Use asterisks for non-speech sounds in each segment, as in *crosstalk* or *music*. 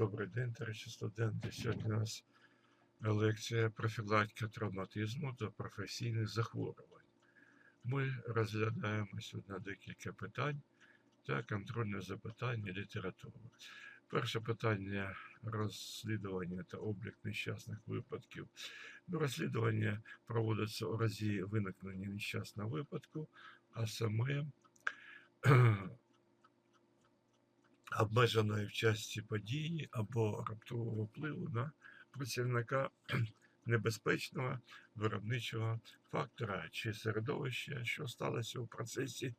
Добрий день, товариші студенти. Сьогодні у нас лекція профілактика травматизму та професійних захворювань. Ми розглядаємо сьогодні декілька питань та контрольне запитання літератури. Перше питання розслідування та облік нещасних випадків. Ну, Розслідування проводиться у разі виникнення нещасного випадку, а саме обмеженої в часті події або раптового впливу на працівника *clears throat* небезпечного виробничого фактора чи середовища, що сталося у процесі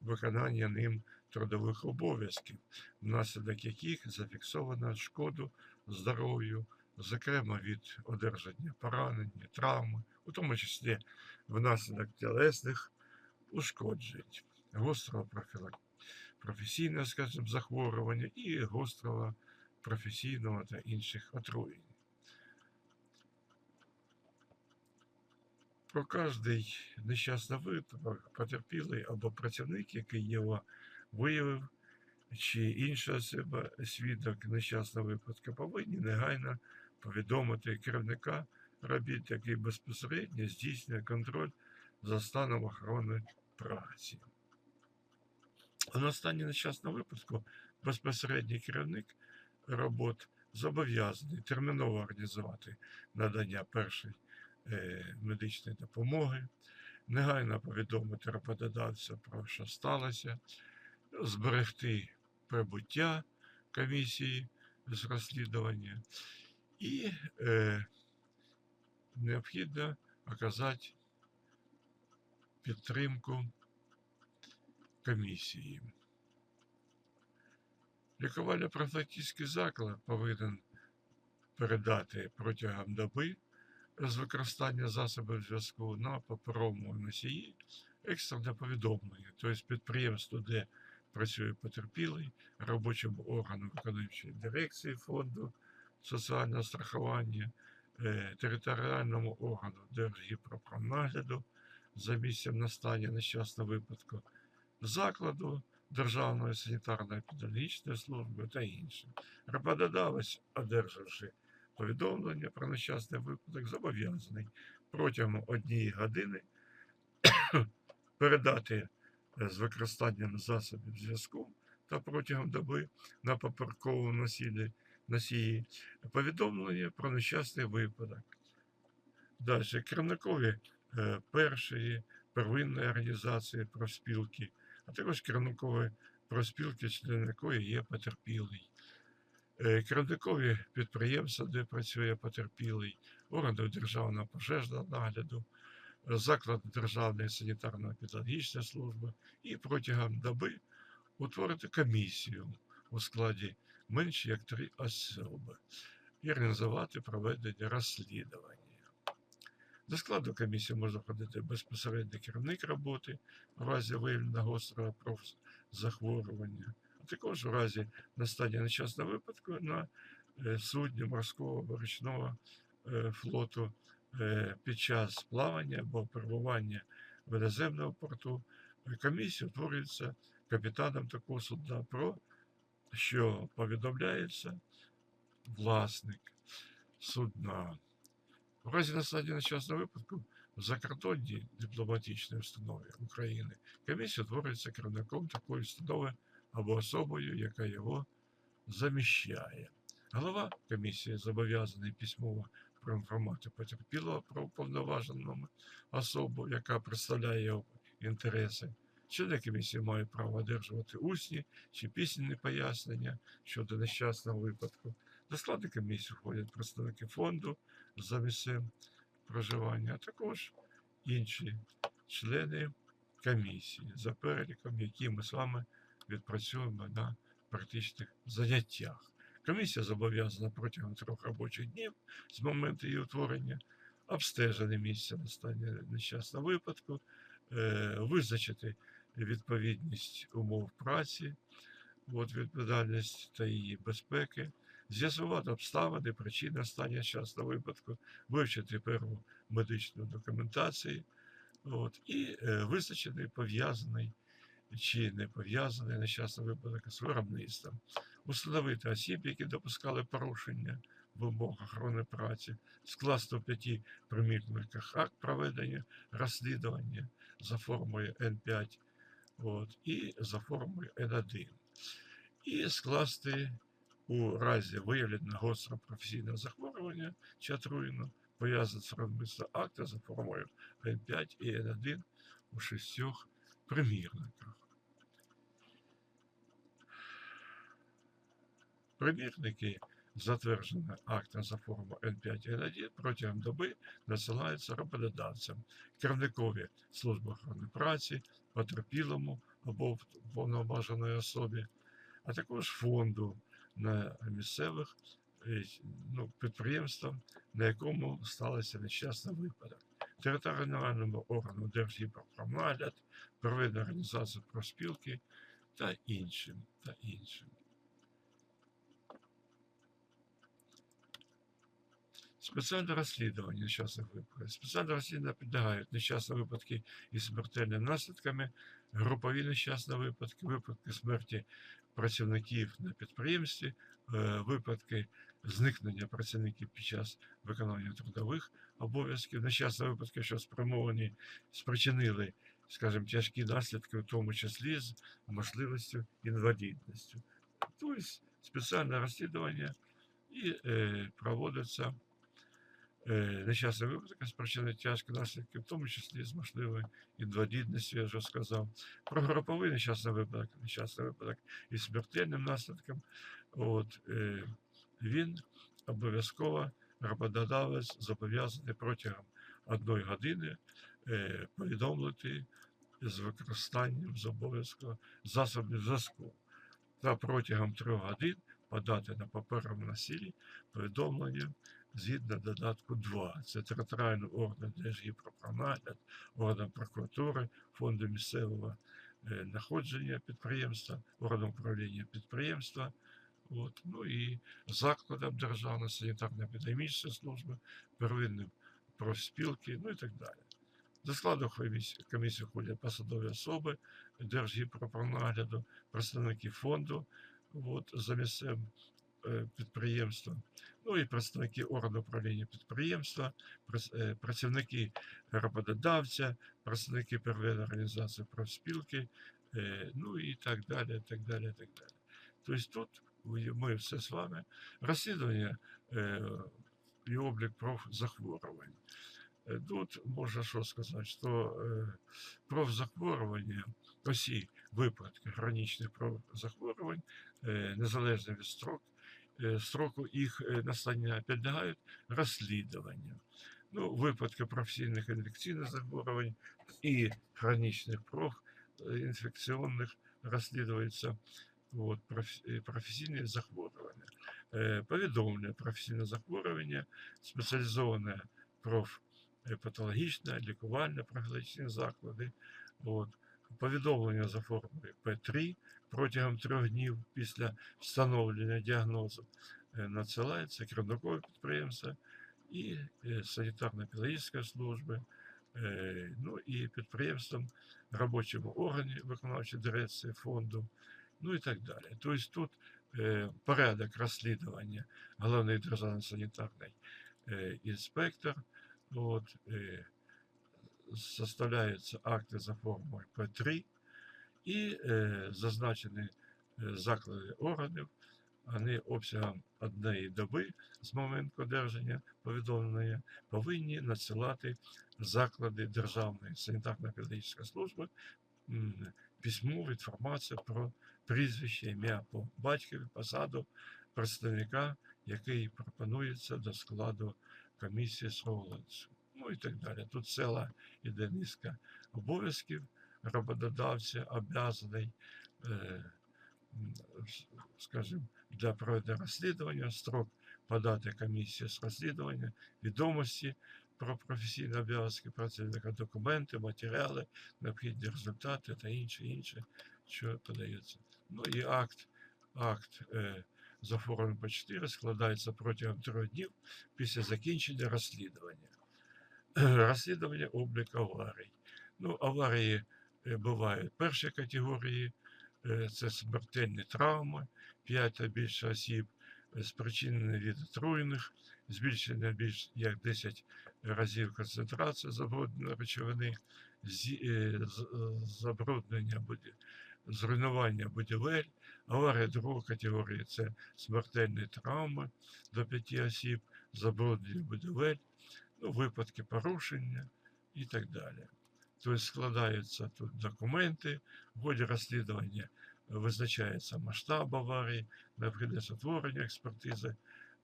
виконання ним трудових обов'язків, внаслідок яких зафіксовано шкоду здоров'ю, зокрема від одержання поранення, травми, у тому числі внаслідок тілесних ушкоджень, гострого профілактики професійного, скажімо, захворювання і гострого професійного та інших отруєнь. Про кожний нещасний випадок потерпілий або працівник, який його виявив, чи інша особа, свідок нещасного випадку, повинні негайно повідомити керівника робіт, який безпосередньо здійснює контроль за станом охорони праці. У настанні нещасного випадку безпосередній керівник робот зобов'язаний терміново організувати надання першої е, медичної допомоги, негайно повідомити роботодавця про що сталося, зберегти прибуття комісії з розслідування і е, необхідно оказати підтримку комісії. Лікувально-профілактичний заклад повинен передати протягом доби з використання засобів зв'язку на паперовому носії екстрене повідомлення, тобто підприємство, де працює потерпілий, робочому органу виконавчої дирекції фонду соціального страхування, е, територіальному органу Держгіпропромнагляду за місцем настання нещасного випадку закладу Державної санітарно-епідемічної служби та інше. Роботодавець, одержавши повідомлення про нещасний випадок, зобов'язаний протягом однієї години *coughs* передати е, з використанням засобів зв'язку та протягом доби на паперковому носії, повідомлення про нещасний випадок. Далі керівникові е, першої первинної організації профспілки а також керівникові проспілки, член якої є потерпілий. Е, Керівникові підприємства, де працює потерпілий, органи державного пожежного нагляду, заклад Державної санітарно-педагогічної служби і протягом доби утворити комісію у складі менше як три особи і організувати проведення розслідування. До складу комісії може входити безпосередньо керівник роботи в разі виявлення гострого профзахворювання, а також у разі настання нещасного випадку на е, судні морського або річного е, флоту е, під час плавання або перебування в іноземному порту. Комісія утворюється капітаном такого судна, про що повідомляється власник судна. В разі насадження нещасного випадку в закордонній дипломатичній установі України комісія утворюється керівником такої установи або особою, яка його заміщає. Голова комісії зобов'язаний письмово проінформувати потерпілого про уповноважену особу, яка представляє його інтереси. Члени комісії мають право одержувати усні чи письменні пояснення щодо нещасного випадку. До складу комісії входять представники фонду за місцем проживання, а також інші члени комісії за переліком, які ми з вами відпрацюємо на практичних заняттях. Комісія зобов'язана протягом трьох робочих днів з моменту її утворення обстежити місце настання нещасного випадку, е, визначити відповідність умов праці, от, відповідальність та її безпеки з'ясувати обставини, причини стання щасного випадку, вивчити перву медичну документацію от, і е, визначений пов'язаний чи не пов'язаний нещасний випадок з виробництвом. установити осіб, які допускали порушення вимог охорони праці, скласти в п'яти примірниках акт проведення розслідування за формою Н5 от, і за формою Н1. І скласти у разі виявлення гострого професійного захворювання чи отруєння пов'язаного з виробництвом акта за формою Н5 і Н1 у шістьох примірниках. Примірники затвердженого акта за форму Н5 і Н1 протягом доби надсилаються роботодавцям, керівникові служби охорони праці, потерпілому або повноваженої особі, а також фонду на місцевих е, ну, підприємствам, на якому сталося нещасний випадок, територіальному органу Держгіпропромнагляд, проведення організація профспілки та іншим. Та іншим. Спеціальне розслідування нещасних випадків. Спеціальне розслідування підлягають нещасні випадки із смертельними наслідками, групові нещасні випадки, випадки смерті працівників на підприємстві, е, випадки зникнення працівників під час виконання трудових обов'язків, нещасні випадки, що спрямовані, спричинили, скажімо, тяжкі наслідки, в тому числі з можливістю інвалідністю. Тобто спеціальне розслідування і е, проводиться нещасний випадок спричинить тяжкі наслідки, в тому числі з можливою інвалідністю, я вже сказав. Про груповий нещасний випадок, нещасний випадок із смертельним наслідком. От, е, він обов'язково роботодавець зобов'язаний протягом одної години е, повідомити з використанням з обов'язку засобів зв'язку та протягом трьох годин подати на паперовому носілі повідомлення згідно додатку 2. Це територіальний орган Держгіпропронагляд, орган прокуратури, фонду місцевого е, знаходження підприємства, орган управління підприємства. От, ну і закладам Державної санітарно-епідемічної служби, первинним профспілки, ну і так далі. До складу комісії, входять посадові особи Держгіпропронагляду, представники фонду от, за місцевим е, підприємством, ну і представники органу управління підприємства, е, працівники роботодавця, представники первинної організації профспілки, е, ну і так далі, так далі, так далі. Тобто тут ми все з вами розслідування е, і облік профзахворювань. Тут можна що сказати, що профзахворювання, усі випадки хронічних профзахворювань, незалежно від строк, е, строку їх е, настання підлягають розслідуванню. Ну, випадки професійних інфекційних захворювань і хронічних профінфекційних розслідуються от, проф- е, професійні захворювання. Е, Повідомлення професійне захворювання, спеціалізоване профпатологічне, лікувальне профілактичні заклади. От, повідомлення за формою П3 протягом трьох днів після встановлення діагнозу е, надсилається керівникове підприємства і е, санітарно-педагогічної служби, е, ну і підприємствам, робочому органі виконавчої дирекції фонду, ну і так далі. Тобто тут порядок розслідування головний державний санітарний інспектор, от, составляються акти за формою П3 і е, зазначені е, заклади органів, вони обсягом однієї доби з моменту одержання повідомлення повинні надсилати заклади Державної санітарно-педагогічної служби письмову інформацію про прізвище, ім'я по батькові, посаду представника, який пропонується до складу комісії з. Ну і так далі. Тут ціла іде низка обов'язків роботодавця, обов'язаний, е, скажімо, для проведення розслідування, строк подати комісію з розслідування, відомості про професійні обов'язки працівника, документи, матеріали, необхідні результати та інше, інше, що подається. Ну і акт, акт е, за формою П4 складається протягом трьох днів після закінчення розслідування. *clears throat* Розслідування облік аварій. Ну, аварії е, бувають першої категорії, е, це смертельні травми, 5 та більше осіб, е, спричинені від отруєних, збільшення більш як 10 разів концентрації забрудненої речовини, забруднення буде, зруйнування будівель, аварія другої категорії це смертельні травми до 5 осіб, забруднення будівель, випадки порушення і так далі. Тобто складаються тут документи, в ході розслідування визначається масштаб аварії, необхідність утворення експертизи,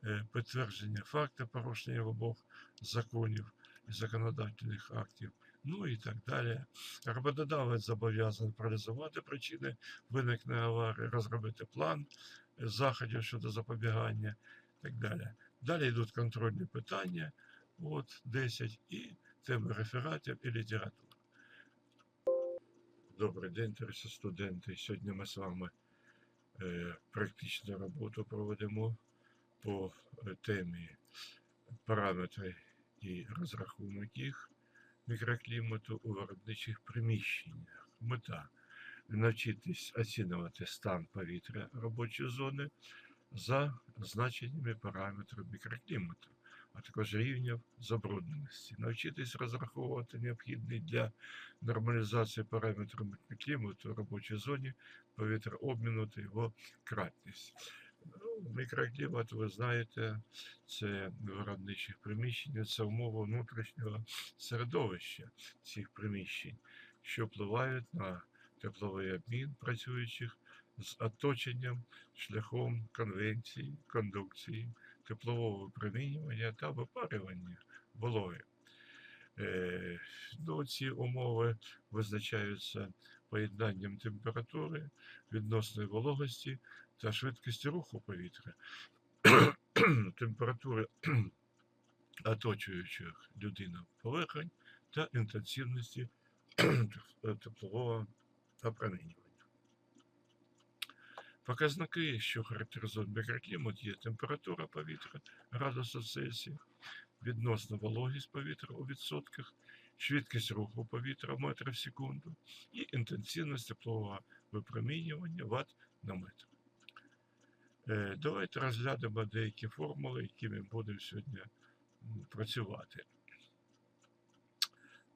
е, підтвердження факту порушення в обох законів і законодательних актів, ну і так далі. Роботодавець зобов'язаний проаналізувати причини виникнення аварії, розробити план е, заходів щодо запобігання і так далі. Далі йдуть контрольні питання, от 10, і теми рефератів і літератури. Добрий день, товариші студенти. Сьогодні ми з вами е, практичну роботу проведемо по е, темі параметри і розрахунок їх мікроклімату у виробничих приміщеннях. Мета навчитись оцінювати стан повітря робочої зони за значеннями параметрів мікроклімату, а також рівнів забрудненості. Навчитись розраховувати необхідний для нормалізації параметрів мікроклімату в робочій зоні повітряобміну та його кратність. Ну, мікроклімат, ви знаєте, це виробничих приміщень, це умови внутрішнього середовища цих приміщень, що впливають на тепловий обмін працюючих з оточенням шляхом конвенції, кондукції, теплового випромінювання та випарювання вологи. Е, ну, ці умови визначаються поєднанням температури, відносної вологості та швидкості руху повітря, *clears throat* температури *clears throat* оточуючих людину поверхень та інтенсивності *clears throat* теплового опромінювання. Показники, що характеризують мікроклімат, є температура повітря градусів Цельсія, відносна вологість повітря у відсотках, швидкість руху повітря в метрах в секунду і інтенсивність теплового випромінювання Вт на метр. Е, Давайте розглянемо деякі формули, які ми будемо сьогодні працювати.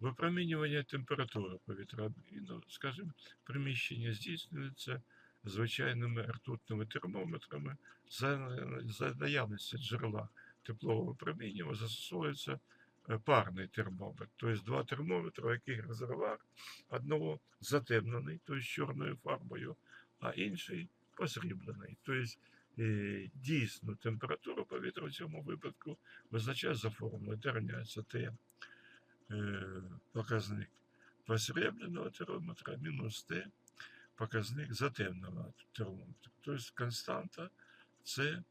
Випромінювання температури повітря, ну, скажімо, приміщення здійснюється звичайними ртутними термометрами за, за наявності джерела теплового випромінювання застосовується е, парний термометр. Тобто два термометри, яких резервуар одного затемнений, тобто чорною фарбою, а інший посріблений. Тобто е, дійсну температуру повітря в цьому випадку визначає за формулою, дерняється Т е, показник посрібленого термометра мінус Т показник затемненого термометра. Тобто константа це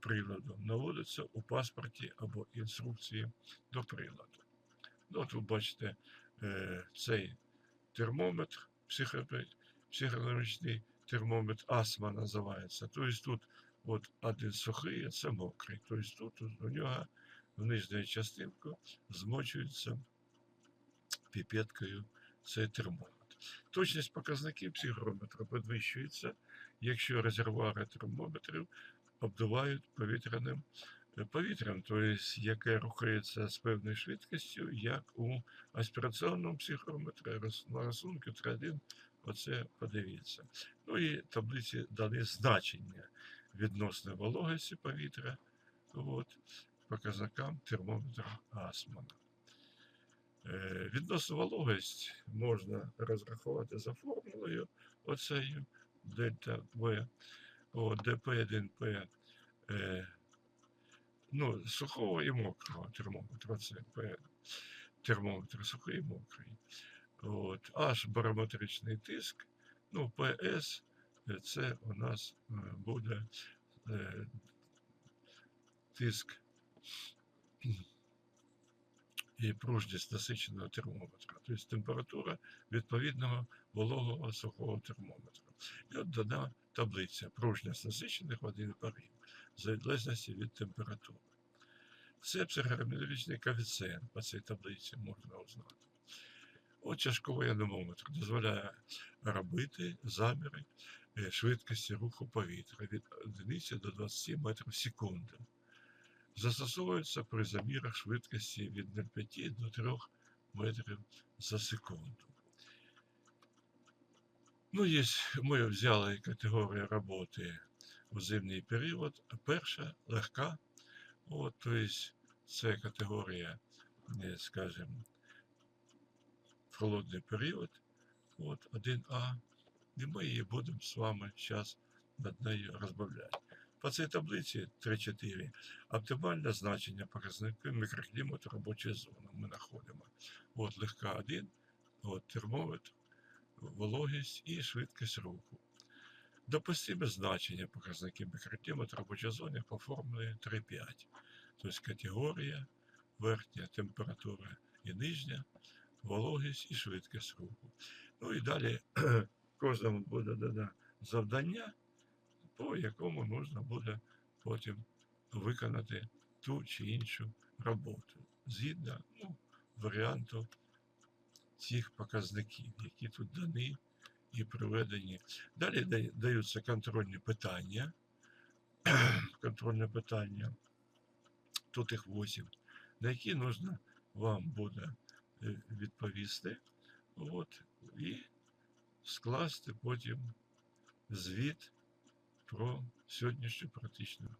приладом наводиться у паспорті або інструкції до приладу. Ну, от ви бачите е, цей термометр, психо- психономічний термометр астма називається. Тобто тут от один сухий, а це мокрий. Тобто тут у нього в нижню частинку змочується піпеткою цей термометр. Точність показників психрометра підвищується, якщо резервуари термометрів обдувають повітряним е, повітрям, тобто яке рухається з певною швидкістю, як у аспіраційному психрометрі на рисунку 3.1, оце подивіться. Ну і таблиці дані значення відносної вологості повітря, от, показникам термометра Асмана. Е, Відносну вологість можна розрахувати за формулою оцею дельта В, о, ДП1П, е, ну, сухого і мокрого термометра, це П, термометр сухий і мокрий. От, H барометричний тиск, ну, ПС, е, це у нас е, буде е, тиск і пружність насиченого термометра, тобто температура відповідного вологого сухого термометра. І от дана таблиця пружність насичених води парів в залежності від температури. Це психотермометричний коефіцієнт по цій таблиці можна узнати. От чашковий аномометр дозволяє робити заміри е, швидкості руху повітря від 1 до 27 метрів в секунду. Застосовується при замірах швидкості від 0,5 до 3 метрів за секунду. Ну, є, ми взяли категорію роботи у зимній період. Перша легка, от, тобто це категорія, е, скажімо, холодний період, от 1А, і ми її будемо з вами зараз над нею розбавляти. По цій таблиці 3-4 оптимальне значення показника мікроклімату робочої зони ми знаходимо. От легка 1, от термометр, вологість і швидкість руху. Допустиме значення показників мікроклімату робочої зони по формулі 3,5. Тобто категорія, верхня температура і нижня, вологість і швидкість руху. Ну і далі кожному буде дане завдання, по якому можна буде потім виконати ту чи іншу роботу згідно ну, варіанту цих показників, які тут дані і приведені. Далі даються контрольні питання. *clears throat* Контрольне питання. Тут їх 8, на які нужно вам буде е, відповісти. От, і скласти потім звіт про сьогоднішню практичну